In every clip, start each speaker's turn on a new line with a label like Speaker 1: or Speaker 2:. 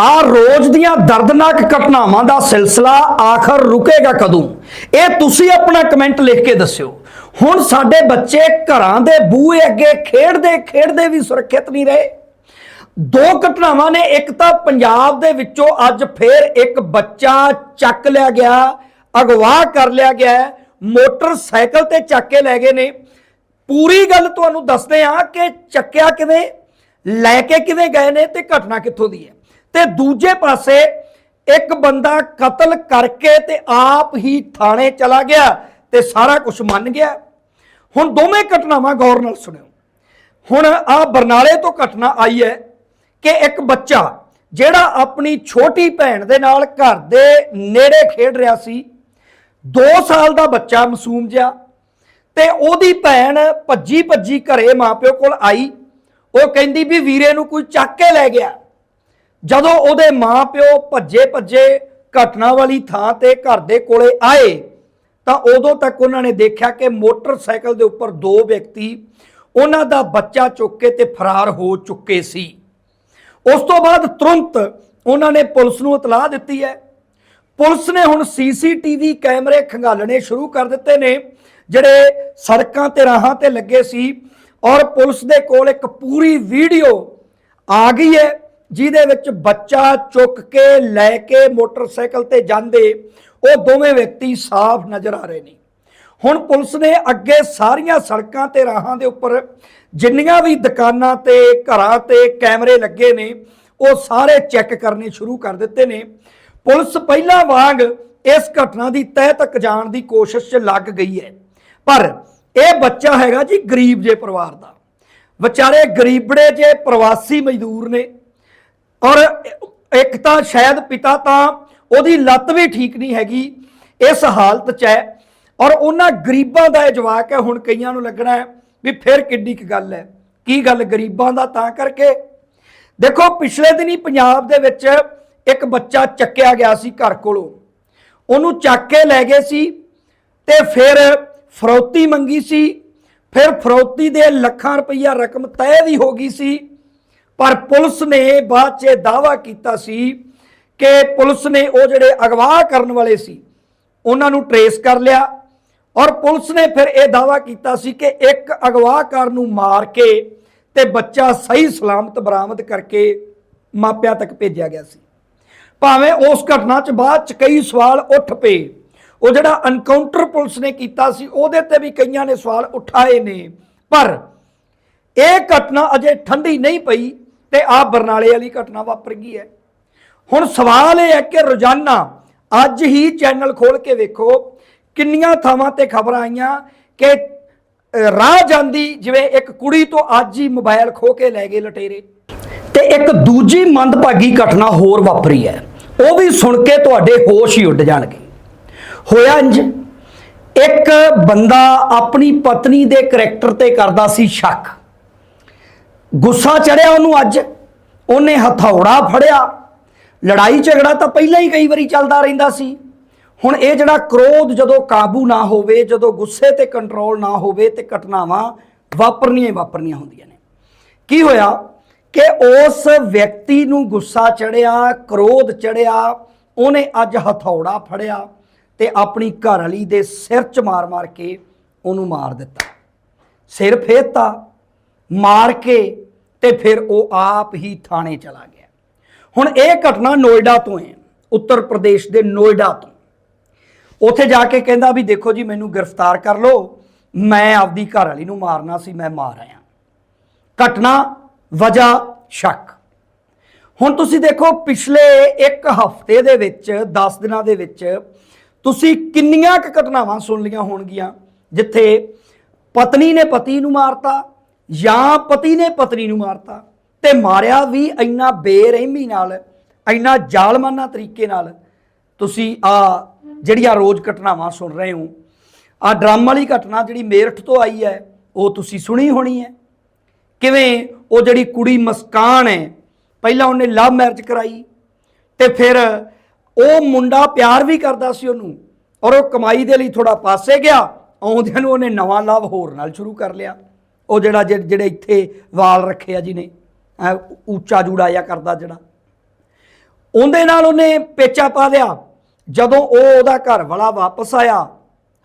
Speaker 1: ਆ ਰੋਜ਼ ਦੀਆਂ ਦਰਦਨਾਕ ਘਟਨਾਵਾਂ ਦਾ ਸਿਲਸਿਲਾ ਆਖਰ ਰੁਕੇਗਾ ਕਦੋਂ? ਇਹ ਤੁਸੀਂ ਆਪਣਾ ਕਮੈਂਟ ਲਿਖ ਕੇ ਦੱਸਿਓ। ਹੁਣ ਸਾਡੇ ਬੱਚੇ ਘਰਾਂ ਦੇ ਬੂਹੇ ਅੱਗੇ ਖੇਡਦੇ ਖੇਡਦੇ ਵੀ ਸੁਰੱਖਿਅਤ ਨਹੀਂ ਰਹੇ। ਦੋ ਘਟਨਾਵਾਂ ਨੇ, ਇੱਕ ਤਾਂ ਪੰਜਾਬ ਦੇ ਵਿੱਚੋਂ ਅੱਜ ਫੇਰ ਇੱਕ ਬੱਚਾ ਚੱਕ ਲਿਆ ਗਿਆ ਅਗਵਾ ਕਰ ਲਿਆ ਗਿਆ, ਮੋਟਰਸਾਈਕਲ ਤੇ ਚੱਕ ਕੇ ਲੈ ਗਏ ਨੇ। ਪੂਰੀ ਗੱਲ ਤੁਹਾਨੂੰ ਦੱਸਦੇ ਆ ਕਿ ਚੱਕਿਆ ਕਿਵੇਂ, ਲੈ ਕੇ ਕਿਵੇਂ ਗਏ ਨੇ ਤੇ ਘਟਨਾ ਕਿੱਥੋਂ ਦੀ ਹੈ। ਤੇ ਦੂਜੇ ਪਾਸੇ ਇੱਕ ਬੰਦਾ ਕਤਲ ਕਰਕੇ ਤੇ ਆਪ ਹੀ ਥਾਣੇ ਚਲਾ ਗਿਆ ਤੇ ਸਾਰਾ ਕੁਝ ਮੰਨ ਗਿਆ। ਹੁਣ ਦੋਵੇਂ ਘਟਨਾਵਾਂ ਗੌਰ ਨਾਲ ਸੁਣਿਓ। ਹੁਣ ਆ ਬਰਨਾਲੇ ਤੋਂ ਘਟਨਾ ਆਈ ਹੈ ਕਿ ਇੱਕ ਬੱਚਾ ਜਿਹੜਾ ਆਪਣੀ ਛੋਟੀ ਭੈਣ ਦੇ ਨਾਲ ਘਰ ਦੇ ਨੇੜੇ ਖੇਡ ਰਿਹਾ ਸੀ 2 ਸਾਲ ਦਾ ਬੱਚਾ ਮਾਸੂਮ ਜਿਹਾ ਤੇ ਉਹਦੀ ਭੈਣ ਭੱਜੀ ਭੱਜੀ ਘਰੇ ਮਾਪਿਓ ਕੋਲ ਆਈ। ਉਹ ਕਹਿੰਦੀ ਵੀ ਵੀਰੇ ਨੂੰ ਕੋਈ ਚੱਕ ਕੇ ਲੈ ਗਿਆ। ਜਦੋਂ ਉਹਦੇ ਮਾਪਿਓ ਭੱਜੇ ਭੱਜੇ ਘਟਨਾ ਵਾਲੀ ਥਾਂ ਤੇ ਘਰ ਦੇ ਕੋਲੇ ਆਏ, ਤਾਂ ਉਦੋਂ ਤੱਕ ਉਹਨਾਂ ਨੇ ਦੇਖਿਆ ਕਿ ਮੋਟਰਸਾਈਕਲ ਦੇ ਉੱਪਰ ਦੋ ਵਿਅਕਤੀ ਉਹਨਾਂ ਦਾ ਬੱਚਾ ਚੁੱਕ ਕੇ ਤੇ ਫਰਾਰ ਹੋ ਚੁੱਕੇ ਸੀ। ਉਸ ਤੋਂ ਬਾਅਦ ਤੁਰੰਤ ਉਹਨਾਂ ਨੇ ਪੁਲਿਸ ਨੂੰ ਇਤਲਾਹ ਦਿੱਤੀ ਹੈ। ਪੁਲਿਸ ਨੇ ਹੁਣ ਸੀਸੀਟੀਵੀ ਕੈਮਰੇ ਖੰਗਾਲਣੇ ਸ਼ੁਰੂ ਕਰ ਦਿੱਤੇ ਨੇ, ਜਿਹੜੇ ਸੜਕਾਂ ਤੇ ਰਾਹਾਂ ਤੇ ਲੱਗੇ ਸੀ ਔਰ ਪੁਲਿਸ ਦੇ ਕੋਲ ਇੱਕ ਪੂਰੀ ਵੀਡੀਓ ਆ ਗਈ ਹੈ। ਜਿਹਦੇ ਵਿੱਚ ਬੱਚਾ ਚੁੱਕ ਕੇ ਲੈ ਕੇ ਮੋਟਰਸਾਈਕਲ ਤੇ ਜਾਂਦੇ, ਉਹ ਦੋਵੇਂ ਵਿਅਕਤੀ ਸਾਫ਼ ਨਜ਼ਰ ਆ ਰਹੇ ਨੇ। ਹੁਣ ਪੁਲਿਸ ਨੇ ਅੱਗੇ ਸਾਰੀਆਂ ਸੜਕਾਂ ਤੇ ਰਾਹਾਂ ਦੇ ਉੱਪਰ ਜਿੰਨੀਆਂ ਵੀ ਦੁਕਾਨਾਂ ਤੇ ਘਰਾਂ ਤੇ ਕੈਮਰੇ ਲੱਗੇ ਨੇ, ਉਹ ਸਾਰੇ ਚੈੱਕ ਕਰਨੇ ਸ਼ੁਰੂ ਕਰ ਦਿੱਤੇ ਨੇ। ਪੁਲਿਸ ਪਹਿਲਾਂ ਵਾਂਗ ਇਸ ਘਟਨਾ ਦੀ ਤਹਿ ਤੱਕ ਜਾਣ ਦੀ ਕੋਸ਼ਿਸ਼ 'ਚ ਲੱਗ ਗਈ ਹੈ। ਪਰ ਇਹ ਬੱਚਾ ਹੈਗਾ ਜੀ ਗਰੀਬ ਜੇ ਪਰਿਵਾਰ ਦਾ। ਵਿਚਾਰੇ ਗਰੀਬੜੇ ਜੇ ਪ੍ਰਵਾਸੀ ਮਜ਼ਦੂਰ ਨੇ। ਔਰ ਇੱਕ ਤਾਂ ਸ਼ਾਇਦ ਪਿਤਾ ਤਾਂ ਉਹਦੀ ਲੱਤ ਵੀ ਠੀਕ ਨਹੀਂ ਹੈਗੀ, ਇਸ ਹਾਲਤ 'ਚ ਹੈ। ਔਰ ਉਹਨਾਂ ਗਰੀਬਾਂ ਦਾ ਇਹ ਜਵਾਕ ਹੈ, ਹੁਣ ਕਈਆਂ ਨੂੰ ਲੱਗਣਾ ਹੈ ਵੀ ਫਿਰ ਕਿੱਡੀ ਕੁ ਗੱਲ ਹੈ। ਕੀ ਗੱਲ ਗਰੀਬਾਂ ਦਾ? ਤਾਂ ਕਰਕੇ ਦੇਖੋ, ਪਿਛਲੇ ਦਿਨੀ ਪੰਜਾਬ ਦੇ ਵਿੱਚ ਇੱਕ ਬੱਚਾ ਚੱਕਿਆ ਗਿਆ ਸੀ ਘਰ ਕੋਲੋਂ। ਉਹਨੂੰ ਚੱਕ ਕੇ ਲੈ ਗਏ ਸੀ ਤੇ ਫਿਰ ਫਰੌਤੀ ਮੰਗੀ ਸੀ। ਫਿਰ ਫਰੌਤੀ ਦੇ ਲੱਖਾਂ ਰੁਪਈਆ ਰਕਮ ਤੈਅ ਵੀ ਹੋ ਗਈ ਸੀ। ਪਰ ਪੁਲਿਸ ਨੇ ਬਾਅਦ 'ਚ ਦਾਵਾ ਕੀਤਾ ਸੀ ਕਿ ਪੁਲਿਸ ਨੇ ਉਹ ਜਿਹੜੇ ਅਗਵਾ ਕਰਨ ਵਾਲੇ ਸੀ, ਉਹਨਾਂ ਨੂੰ ਟਰੇਸ ਕਰ ਲਿਆ ਔਰ ਪੁਲਿਸ ਨੇ ਫਿਰ ਇਹ ਦਾਵਾ ਕੀਤਾ ਸੀ ਕਿ ਇੱਕ ਅਗਵਾਕਾਰ ਨੂੰ ਮਾਰ ਕੇ ਤੇ ਬੱਚਾ ਸਹੀ ਸਲਾਮਤ ਬਰਾਮਦ ਕਰਕੇ ਮਾਪਿਆਂ ਤੱਕ ਭੇਜਿਆ ਗਿਆ ਸੀ। ਭਾਵੇਂ ਉਸ ਘਟਨਾ 'ਚ ਬਾਅਦ 'ਚ ਕਈ ਸਵਾਲ ਉੱਠ ਪਏ, ਉਹ ਜਿਹੜਾ ਐਨਕਾਊਂਟਰ ਪੁਲਿਸ ਨੇ ਕੀਤਾ ਸੀ, ਉਹਦੇ ਤੇ ਵੀ ਕਈਆਂ ਨੇ ਸਵਾਲ ਉਠਾਏ ਨੇ, ਪਰ ਇਹ ਘਟਨਾ ਅਜੇ ਠੰਡੀ ਨਹੀਂ ਪਈ ਤੇ ਆ ਬਰਨਾਲੇ ਵਾਲੀ ਘਟਨਾ ਵਾਪਰ ਗਈ ਹੈ। ਹੁਣ ਸਵਾਲ ਇਹ ਹੈ ਕਿ ਰੋਜ਼ਾਨਾ ਅੱਜ ਹੀ ਚੈਨਲ ਖੋਲ ਕੇ ਵੇਖੋ, ਕਿੰਨੀਆਂ ਥਾਵਾਂ ਤੇ ਖਬਰਾਂ ਆਈਆਂ ਕਿ ਰਾਹ ਜਾਂਦੀ ਜਿਵੇਂ ਇੱਕ ਕੁੜੀ ਤੋਂ ਅੱਜ ਹੀ ਮੋਬਾਈਲ ਖੋ ਕੇ ਲੈ ਗਏ ਲਟੇਰੇ। ਤੇ ਇੱਕ ਦੂਜੀ ਮੰਦਭਾਗੀ ਘਟਨਾ ਹੋਰ ਵਾਪਰੀ ਹੈ। ਉਹ ਵੀ ਸੁਣ ਕੇ ਤੁਹਾਡੇ ਹੋਸ਼ ਹੀ ਉੱਡ ਜਾਣਗੇ। ਹੋਇਆ ਇੰਜ ਇੱਕ ਬੰਦਾ ਆਪਣੀ ਪਤਨੀ ਦੇ ਕਰੈਕਟਰ ਤੇ ਕਰਦਾ ਸੀ ਸ਼ੱਕ। ਗੁੱਸਾ ਚੜਿਆ ਉਹਨੂੰ ਅੱਜ। ਉਹਨੇ ਹਥੌੜਾ ਫੜਿਆ। ਲੜਾਈ ਝਗੜਾ ਤਾਂ ਪਹਿਲਾਂ ਹੀ ਕਈ ਵਾਰੀ ਚੱਲਦਾ ਰਹਿੰਦਾ ਸੀ। ਹੁਣ ਇਹ ਜਿਹੜਾ ਕ੍ਰੋਧ ਜਦੋਂ ਕਾਬੂ ਨਾ ਹੋਵੇ, ਜਦੋਂ ਗੁੱਸੇ ਤੇ ਕੰਟਰੋਲ ਨਾ ਹੋਵੇ ਤੇ ਘਟਨਾਵਾਂ ਵਾਪਰਨੀਆਂ ਹੀ ਵਾਪਰਨੀਆਂ ਹੁੰਦੀਆਂ ਨੇ। ਕੀ ਹੋਇਆ ਕਿ ਉਸ ਵਿਅਕਤੀ ਨੂੰ ਗੁੱਸਾ ਚੜਿਆ, ਕ੍ਰੋਧ ਚੜਿਆ, ਉਹਨੇ ਅੱਜ ਹਥੌੜਾ ਫੜਿਆ ਤੇ ਆਪਣੀ ਘਰ ਵਾਲੀ ਦੇ ਸਿਰ 'ਚ ਮਾਰ-ਮਾਰ ਕੇ ਉਹਨੂੰ ਮਾਰ ਦਿੱਤਾ। ਸਿਰ ਫੇਰਤਾ, ਮਾਰ ਕੇ ਤੇ ਫਿਰ ਉਹ ਆਪ ਹੀ ਥਾਣੇ ਚਲਾ ਗਿਆ। ਹੁਣ ਇਹ ਘਟਨਾ ਨੋਇਡਾ ਤੋਂ ਹੈ, ਉੱਤਰ ਪ੍ਰਦੇਸ਼ ਦੇ ਨੋਇਡਾ ਤੋਂ। ਉੱਥੇ ਜਾ ਕੇ ਕਹਿੰਦਾ ਵੀ ਦੇਖੋ ਜੀ, ਮੈਨੂੰ ਗ੍ਰਿਫਤਾਰ ਕਰ ਲਓ, ਮੈਂ ਆਪਦੀ ਘਰ ਵਾਲੀ ਨੂੰ ਮਾਰਨਾ ਸੀ, ਮੈਂ ਮਾਰ ਆਇਆ। ਘਟਨਾ, ਵਜ੍ਹਾ, ਸ਼ੱਕ। ਹੁਣ ਤੁਸੀਂ ਦੇਖੋ, ਪਿਛਲੇ ਇੱਕ ਹਫ਼ਤੇ ਦੇ ਵਿੱਚ 10 ਦਿਨਾਂ ਦੇ ਵਿੱਚ, ਤੁਸੀਂ ਕਿੰਨੀਆਂ ਕੁ ਘਟਨਾਵਾਂ ਸੁਣ ਲੀਆਂ ਹੋਣਗੀਆਂ, ਜਿੱਥੇ ਪਤਨੀ ਨੇ ਪਤੀ ਨੂੰ ਮਾਰਤਾ ਜਾਂ ਪਤੀ ਨੇ ਪਤਨੀ ਨੂੰ ਮਾਰਤਾ ਤੇ ਮਾਰਿਆ ਵੀ ਇੰਨਾ ਬੇਰਹਿਮੀ ਨਾਲ, ਇੰਨਾ ਜ਼ਾਲਮਾਨਾ ਤਰੀਕੇ ਨਾਲ। ਤੁਸੀਂ ਆ ਜਿਹੜੀਆਂ ਰੋਜ਼ ਘਟਨਾਵਾਂ ਸੁਣ ਰਹੇ ਹੋ, ਆ ਡਰਾਮ ਵਾਲੀ ਘਟਨਾ ਜਿਹੜੀ ਮੇਰਠ ਤੋਂ ਆਈ ਹੈ, ਉਹ ਤੁਸੀਂ ਸੁਣੀ ਹੋਣੀ ਹੈ। ਕਿਵੇਂ ਉਹ ਜਿਹੜੀ ਕੁੜੀ ਮਸਕਾਨ ਹੈ, ਪਹਿਲਾਂ ਉਹਨੇ ਲਵ ਮੈਰਿਜ ਕਰਾਈ ਤੇ ਫਿਰ ਉਹ ਮੁੰਡਾ ਪਿਆਰ ਵੀ ਕਰਦਾ ਸੀ ਉਹਨੂੰ ਔਰ ਉਹ ਕਮਾਈ ਦੇ ਲਈ ਥੋੜਾ ਪਾਸੇ ਗਿਆ, ਆਉਂਦਿਆਂ ਨੂੰ ਉਹਨੇ ਨਵਾਂ ਲਵ ਹੋਰ ਨਾਲ ਸ਼ੁਰੂ ਕਰ ਲਿਆ। ਉਹ ਜਿਹੜਾ ਜਿਹੜੇ ਇੱਥੇ ਵਾਲ ਰੱਖੇ ਆ ਜਿਹਨੇ ਐਂ ਉੱਚਾ ਜੂੜਾ ਜਿਹਾ ਕਰਦਾ ਜਿਹੜਾ। ਉਹਦੇ ਨਾਲ ਉਹਨੇ ਪੇਚਾ ਪਾ ਲਿਆ। ਜਦੋਂ ਉਹ ਉਹਦਾ ਘਰ ਵਾਲਾ ਵਾਪਸ ਆਇਆ,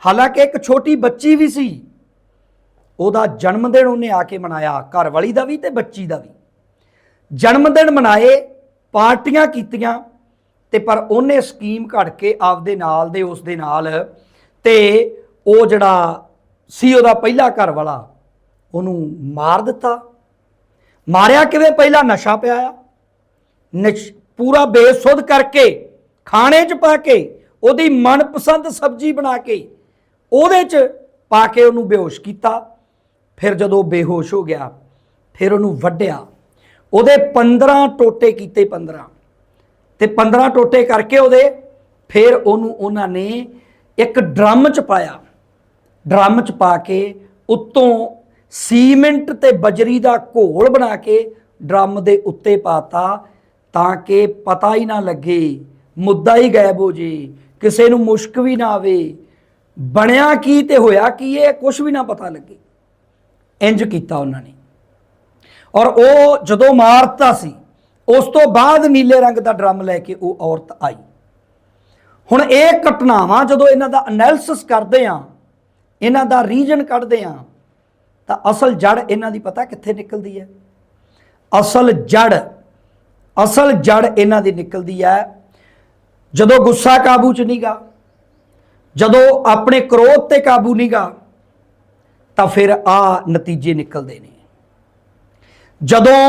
Speaker 1: ਹਾਲਾਂਕਿ ਇੱਕ ਛੋਟੀ ਬੱਚੀ ਵੀ ਸੀ, ਉਹਦਾ ਜਨਮ ਦਿਨ ਉਹਨੇ ਆ ਕੇ ਮਨਾਇਆ, ਘਰ ਵਾਲੀ ਦਾ ਵੀ ਤੇ ਬੱਚੀ ਦਾ ਵੀ। ਜਨਮ ਦਿਨ ਮਨਾਏ, ਪਾਰਟੀਆਂ ਕੀਤੀਆਂ, ਤੇ ਪਰ ਉਹਨੇ ਸਕੀਮ ਘੜ ਕੇ ਆਪਦੇ ਨਾਲ ਦੇ ਉਸ ਦੇ ਨਾਲ, ਤੇ ਉਹ ਜਿਹੜਾ ਸੀ ਉਹਦਾ ਪਹਿਲਾ ਘਰ ਵਾਲਾ ਉਹਨੂੰ ਮਾਰ ਦਿੱਤਾ। ਮਾਰਿਆ ਕਿਵੇਂ? ਪਹਿਲਾਂ ਨਸ਼ਾ ਪਿਆਇਆ ਨਸ਼ ਪੂਰਾ ਬੇਸੁੱਧ ਕਰਕੇ ਖਾਣੇ 'ਚ ਪਾ ਕੇ, ਉਹਦੀ ਮਨਪਸੰਦ ਸਬਜ਼ੀ ਬਣਾ ਕੇ, ਉਹਦੇ 'ਚ ਪਾ ਕੇ ਉਹਨੂੰ ਬੇਹੋਸ਼ ਕੀਤਾ। ਫਿਰ ਜਦੋਂ ਬੇਹੋਸ਼ ਹੋ ਗਿਆ, ਫਿਰ ਉਹਨੂੰ ਵੱਢਿਆ। ਉਹਦੇ 15 ਟੋਟੇ ਕੀਤੇ 15 ਤੇ 15 ਟੋਟੇ ਕਰਕੇ ਉਹਦੇ ਫਿਰ ਉਹਨੂੰ ਉਹਨਾਂ ਨੇ ਇੱਕ ਡਰਮ 'ਚ ਪਾਇਆ। ਡਰਮ 'ਚ ਪਾ ਕੇ ਉੱਤੋਂ ਸੀਮੈਂਟ ਤੇ ਬਜਰੀ ਦਾ ਘੋਲ ਬਣਾ ਕੇ ਡਰਮ ਦੇ ਉੱਤੇ ਪਾਤਾ ਤਾਂ ਕਿ ਪਤਾ ਹੀ ਨਾ ਲੱਗੇ, ਮੁੱਦਾ ਹੀ ਗਾਇਬ ਹੋ ਜੇ, ਕਿਸੇ ਨੂੰ ਮੁਸ਼ਕ ਵੀ ਨਾ ਆਵੇ। ਬਣਿਆ ਕੀ ਤੇ ਹੋਇਆ ਕੀ ਇਹ ਕੁਝ ਵੀ ਨਾ ਪਤਾ ਲੱਗੇ। ਇੰਜ ਕੀਤਾ ਉਹਨਾਂ ਨੇ। ਔਰ ਉਹ ਜਦੋਂ ਮਾਰਤਾ ਸੀ, ਉਸ ਤੋਂ ਬਾਅਦ ਨੀਲੇ ਰੰਗ ਦਾ ਡਰਮ ਲੈ ਕੇ ਉਹ ਔਰਤ ਆਈ। ਹੁਣ ਇਹ ਘਟਨਾਵਾਂ ਜਦੋਂ ਇਹਨਾਂ ਦਾ ਐਨਾਲਿਸਿਸ ਕਰਦੇ ਆ ਇਹਨਾਂ ਦਾ ਰੀਜਨ ਕੱਢਦੇ ਆ ਤਾਂ ਅਸਲ ਜੜ ਇਹਨਾਂ ਦੀ ਪਤਾ ਕਿੱਥੇ ਨਿਕਲਦੀ ਹੈ? ਅਸਲ ਜੜ ਅਸਲ ਜੜ ਇਹਨਾਂ ਦੀ ਨਿਕਲਦੀ ਹੈ ਜਦੋਂ ਗੁੱਸਾ ਕਾਬੂ ਚ ਨਹੀਂਗਾ ਜਦੋਂ ਆਪਣੇ ਕ੍ਰੋਧ ਤੇ ਕਾਬੂ ਨਹੀਂਗਾ ਤਾਂ ਫਿਰ ਆ ਨਤੀਜੇ ਨਿਕਲਦੇ ਨੇ। ਜਦੋਂ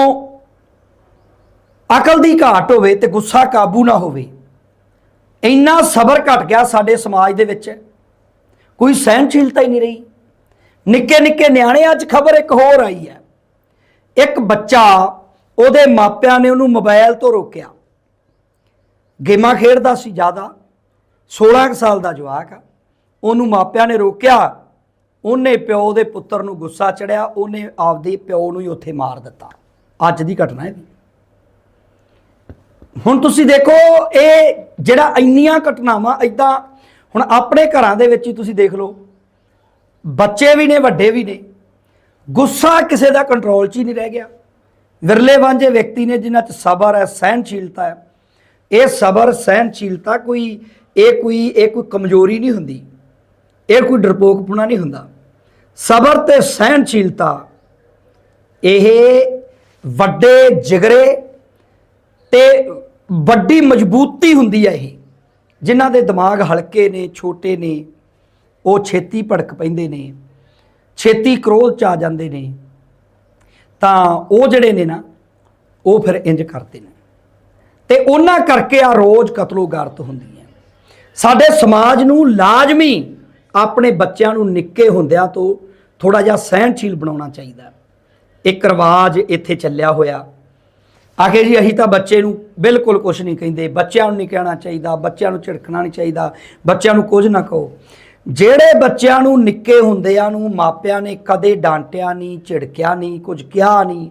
Speaker 1: ਅਕਲ ਦੀ ਘਾਟ ਹੋਵੇ ਤੇ ਗੁੱਸਾ ਕਾਬੂ ਨਾ ਹੋਵੇ, ਇੰਨਾ ਸਬਰ ਘਟ ਗਿਆ ਸਾਡੇ ਸਮਾਜ ਦੇ ਵਿੱਚ, ਕੋਈ ਸਹਿਨਸ਼ੀਲਤਾ ਹੀ ਨਹੀਂ ਰਹੀ। ਨਿੱਕੇ ਨਿੱਕੇ ਨਿਆਣੇ ਅੱਜ ਖਬਰ ਇੱਕ ਹੋਰ ਆਈ ਹੈ। ਇੱਕ ਬੱਚਾ ਉਹਦੇ ਮਾਪਿਆਂ ਨੇ ਉਹਨੂੰ ਮੋਬਾਈਲ ਤੋਂ ਰੋਕਿਆ। ਗੇਮਾਂ ਖੇਡਦਾ ਸੀ ਜ਼ਿਆਦਾ। 16 ਕੁ ਸਾਲ ਦਾ ਜਵਾਕ ਆ। ਉਹਨੂੰ ਮਾਪਿਆਂ ਨੇ ਰੋਕਿਆ। ਉਹਨੇ ਪਿਓ ਦੇ ਪੁੱਤਰ ਨੂੰ ਗੁੱਸਾ ਚੜਿਆ। ਉਹਨੇ ਆਪਦੇ ਪਿਓ ਨੂੰ ਹੀ ਉੱਥੇ ਮਾਰ ਦਿੱਤਾ। ਅੱਜ ਦੀ ਘਟਨਾ ਹੈ। ਵੀ ਹੁਣ ਤੁਸੀਂ ਦੇਖੋ, ਇਹ ਜਿਹੜਾ ਇੰਨੀਆਂ ਘਟਨਾਵਾਂ ਇਦਾਂ ਹੁਣ ਆਪਣੇ ਘਰਾਂ ਦੇ ਵਿੱਚ ਹੀ ਤੁਸੀਂ ਦੇਖ ਲਓ। ਬੱਚੇ ਵੀ ਨੇ, ਵੱਡੇ ਵੀ ਨੇ। ਗੁੱਸਾ ਕਿਸੇ ਦਾ ਕੰਟਰੋਲ 'ਚ ਹੀ ਨਹੀਂ ਰਹਿ ਗਿਆ। ਵਿਰਲੇ ਵਾਂਝੇ ਵਿਅਕਤੀ ਨੇ ਜਿਨ੍ਹਾਂ 'ਚ ਸਬਰ ਹੈ ਸਹਿਨਸ਼ੀਲਤਾ ਹੈ। ਇਹ ਸਬਰ ਸਹਿਨਸ਼ੀਲਤਾ ਕੋਈ, ਇਹ ਕੋਈ ਇਹ ਕੋਈ ਕਮਜ਼ੋਰੀ ਨਹੀਂ ਹੁੰਦੀ। ਇਹ ਕੋਈ ਡਰਪੋਕਪੁਣਾ ਨਹੀਂ ਹੁੰਦਾ। ਸਬਰ ਤੇ ਸਹਿਨਸ਼ੀਲਤਾ ਇਹ ਵੱਡੇ ਜਿਗਰੇ ਤੇ ਵੱਡੀ ਮਜ਼ਬੂਤੀ ਹੁੰਦੀ ਹੈ ਇਹ, ਜਿਨ੍ਹਾਂ ਦੇ ਦਿਮਾਗ ਹਲਕੇ ਨੇ, ਛੋਟੇ ਨੇ। ਉਹ ਛੇਤੀ ਭੜਕ ਪੈਂਦੇ ਨੇ, ਛੇਤੀ ਕ੍ਰੋਧ ਚ ਆ ਜਾਂਦੇ ਨੇ, ਤਾਂ ਉਹ ਜਿਹੜੇ ਨੇ ਨਾ, ਉਹ ਫਿਰ ਇੰਜ ਕਰਦੇ ਨੇ। ਤੇ ਉਹਨਾਂ ਕਰਕੇ ਆ ਰੋਜ਼ ਕਤਲੋਗਾਰਤ ਹੁੰਦੀ ਹੈ। ਸਾਡੇ ਸਮਾਜ ਨੂੰ ਲਾਜ਼ਮੀ ਆਪਣੇ ਬੱਚਿਆਂ ਨੂੰ ਨਿੱਕੇ ਹੁੰਦਿਆਂ ਤੋਂ ਥੋੜਾ ਜਿਹਾ ਸਹਿਣਸ਼ੀਲ ਬਣਾਉਣਾ ਚਾਹੀਦਾ ਇੱਕ ਰਿਵਾਜ ਇੱਥੇ ਚੱਲਿਆ ਹੋਇਆ। ਆਖੇ ਜੀ, ਅਸੀਂ ਤਾਂ ਬੱਚੇ ਨੂੰ ਬਿਲਕੁਲ ਕੁਝ ਨਹੀਂ ਕਹਿੰਦੇ। ਬੱਚਿਆਂ ਨੂੰ ਨਹੀਂ ਕਹਿਣਾ ਚਾਹੀਦਾ, ਬੱਚਿਆਂ ਨੂੰ ਝਿੜਕਣਾ ਨਹੀਂ ਚਾਹੀਦਾ। ਬੱਚਿਆਂ ਨੂੰ ਕੁਝ ਨਾ ਕਹੋ। ਜਿਹੜੇ ਬੱਚਿਆਂ ਨੂੰ ਨਿੱਕੇ ਹੁੰਦਿਆਂ ਨੂੰ ਮਾਪਿਆਂ ਨੇ ਕਦੇ ਡਾਂਟਿਆ ਨਹੀਂ, ਝਿੜਕਿਆ ਨਹੀਂ, ਕੁਝ ਕਿਹਾ ਨਹੀਂ,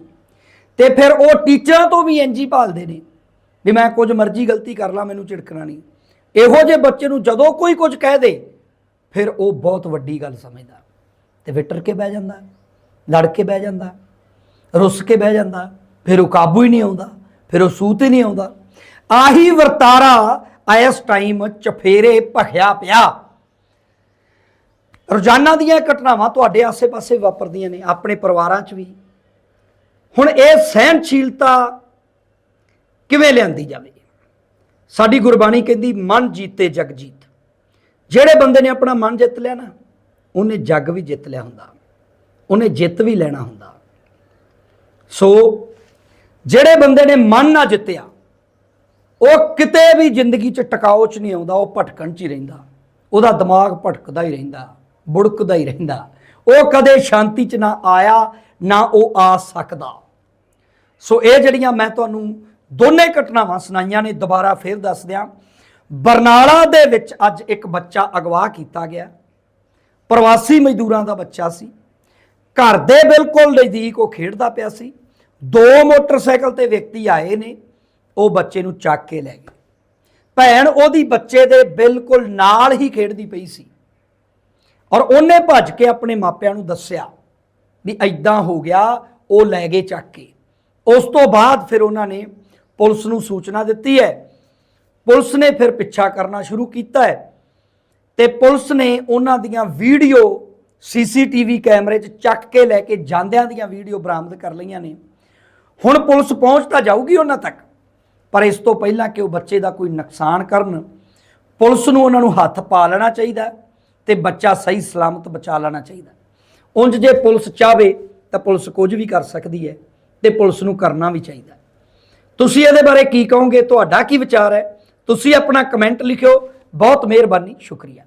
Speaker 1: ਤੇ ਫਿਰ ਉਹ ਟੀਚਰਾਂ ਤੋਂ ਵੀ ਇੰਜੀ ਭਾਲਦੇ ਨੇ ਵੀ ਮੈਂ ਕੁਝ ਮਰਜ਼ੀ ਗਲਤੀ ਕਰ ਲਾਂ, ਮੈਨੂੰ ਝਿੜਕਣਾ ਨਹੀਂ। ਇਹੋ ਜਿਹੇ ਬੱਚੇ ਨੂੰ ਜਦੋਂ ਕੋਈ ਕੁਝ ਕਹਿ ਦੇ, ਫਿਰ ਉਹ ਬਹੁਤ ਵੱਡੀ ਗੱਲ ਸਮਝਦਾ। ਤੇ ਵਿਟਰ ਕੇ ਬਹਿ ਜਾਂਦਾ, ਲੜ ਕੇ ਬਹਿ ਜਾਂਦਾ, ਰੁੱਸ ਕੇ ਬਹਿ ਜਾਂਦਾ, ਫਿਰ ਉਹ ਕਾਬੂ ਹੀ ਨਹੀਂ ਆਉਂਦਾ, ਫਿਰ ਉਹ ਸੂਤ ਹੀ ਨਹੀਂ ਆਉਂਦਾ। ਆਹੀ ਵਰਤਾਰਾ ਇਸ ਟਾਈਮ ਚਫੇਰੇ ਭਖਿਆ ਪਿਆ। ਰੋਜ਼ਾਨਾ ਦੀਆਂ ਘਟਨਾਵਾਂ ਤੁਹਾਡੇ ਆਸੇ-ਪਾਸੇ ਵਾਪਰਦੀਆਂ ਨੇ, ਆਪਣੇ ਪਰਿਵਾਰਾਂ 'ਚ ਵੀ। ਹੁਣ ਇਹ ਸਹਿਨਸ਼ੀਲਤਾ ਕਿਵੇਂ ਲਿਆਂਦੀ ਜਾਵੇ? ਸਾਡੀ ਗੁਰਬਾਣੀ ਕਹਿੰਦੀ, ਮਨ ਜੀਤੇ ਜਗ ਜੀਤ। ਜਿਹੜੇ ਬੰਦੇ ਨੇ ਆਪਣਾ ਮਨ ਜਿੱਤ ਲਿਆ ਨਾ, ਉਹਨੇ ਜੱਗ ਵੀ ਜਿੱਤ ਲਿਆ ਹੁੰਦਾ। ਉਹਨੇ ਜਿੱਤ ਵੀ ਲੈਣਾ ਹੁੰਦਾ। ਸੋ, ਜਿਹੜੇ ਬੰਦੇ ਨੇ ਮਨ ਨਾ ਜਿੱਤਿਆ, ਉਹ ਕਿਤੇ ਵੀ ਜ਼ਿੰਦਗੀ 'ਚ ਟਿਕਾਓ 'ਚ ਨਹੀਂ ਆਉਂਦਾ, ਉਹ ਭਟਕਣ 'ਚ ਹੀ ਰਹਿੰਦਾ। ਉਹਦਾ ਦਿਮਾਗ ਭਟਕਦਾ ਹੀ ਰਹਿੰਦਾ। ਬੁੜਕਦਾ ਹੀ ਰਹਿੰਦਾ। ਉਹ ਕਦੇ ਸ਼ਾਂਤੀ 'ਚ ਨਾ ਆਇਆ, ਨਾ ਉਹ ਆ ਸਕਦਾ। ਸੋ ਇਹ ਜਿਹੜੀਆਂ ਮੈਂ ਤੁਹਾਨੂੰ ਦੋਨੇ ਘਟਨਾਵਾਂ ਸੁਣਾਈਆਂ ਨੇ, ਦੁਬਾਰਾ ਫੇਰ ਦੱਸ ਦਿਆਂ। ਬਰਨਾਲਾ ਦੇ ਵਿੱਚ ਅੱਜ ਇੱਕ ਬੱਚਾ ਅਗਵਾ ਕੀਤਾ ਗਿਆ। ਪ੍ਰਵਾਸੀ ਮਜ਼ਦੂਰਾਂ ਦਾ ਬੱਚਾ ਸੀ। ਘਰ ਦੇ ਬਿਲਕੁਲ ਨਜ਼ਦੀਕ ਉਹ ਖੇਡਦਾ ਪਿਆ ਸੀ। ਦੋ ਮੋਟਰਸਾਈਕਲ ਤੇ ਵਿਅਕਤੀ ਆਏ ਨੇ, ਉਹ ਬੱਚੇ ਨੂੰ ਚੱਕ ਕੇ ਲੈ ਗਏ। ਭੈਣ ਉਹਦੀ ਬੱਚੇ ਦੇ ਬਿਲਕੁਲ ਨਾਲ ਹੀ ਖੇਡਦੀ ਪਈ ਸੀ। ਔਰ ਉਹਨੇ ਭੱਜ ਕੇ ਆਪਣੇ ਮਾਪਿਆਂ ਨੂੰ ਦੱਸਿਆ ਵੀ ਐਦਾਂ ਹੋ ਗਿਆ, ਉਹ ਲੈ ਗਏ ਚੱਕ ਕੇ। ਉਸ ਤੋਂ ਬਾਅਦ ਫਿਰ ਉਹਨਾਂ ਨੇ ਪੁਲਿਸ ਨੂੰ ਸੂਚਨਾ ਦਿੱਤੀ ਹੈ। ਪੁਲਿਸ ਨੇ ਫਿਰ ਪਿੱਛਾ ਕਰਨਾ ਸ਼ੁਰੂ ਕੀਤਾ ਹੈ ਤੇ ਪੁਲਿਸ ਨੇ ਉਹਨਾਂ ਦੀਆਂ ਵੀਡੀਓ ਸੀਸੀਟੀਵੀ ਕੈਮਰੇ 'ਚ ਚੱਕ ਕੇ ਲੈ ਕੇ ਜਾਂਦਿਆਂ ਦੀਆਂ ਵੀਡੀਓ ਬਰਾਮਦ ਕਰ ਲਈਆਂ ਨੇ। ਹੁਣ ਪੁਲਿਸ ਪਹੁੰਚ ਤਾਂ ਜਾਊਗੀ ਉਹਨਾਂ ਤੱਕ, ਪਰ ਇਸ ਤੋਂ ਪਹਿਲਾਂ ਕਿ ਉਹ ਬੱਚੇ ਦਾ ਕੋਈ ਨੁਕਸਾਨ ਕਰਨ, ਪੁਲਿਸ ਨੂੰ ਉਹਨਾਂ ਨੂੰ ਹੱਥ ਪਾ ਲੈਣਾ ਚਾਹੀਦਾ ਤੇ ਬੱਚਾ ਸਹੀ ਸਲਾਮਤ ਬਚਾ ਲੈਣਾ ਚਾਹੀਦਾ। ਉਂਝ ਜੇ ਪੁਲਿਸ ਚਾਵੇ ਤਾਂ ਪੁਲਿਸ ਕੁਝ ਵੀ ਕਰ ਸਕਦੀ ਹੈ ਤੇ ਪੁਲਿਸ ਨੂੰ ਕਰਨਾ ਵੀ ਚਾਹੀਦਾ। ਤੁਸੀਂ ਇਹਦੇ ਬਾਰੇ ਕੀ ਕਹੋਗੇ? ਤੁਹਾਡਾ ਕੀ ਵਿਚਾਰ ਹੈ? ਤੁਸੀਂ ਆਪਣਾ ਕਮੈਂਟ ਲਿਖਿਓ। ਬਹੁਤ ਮਿਹਰਬਾਨੀ। ਸ਼ੁਕਰੀਆ।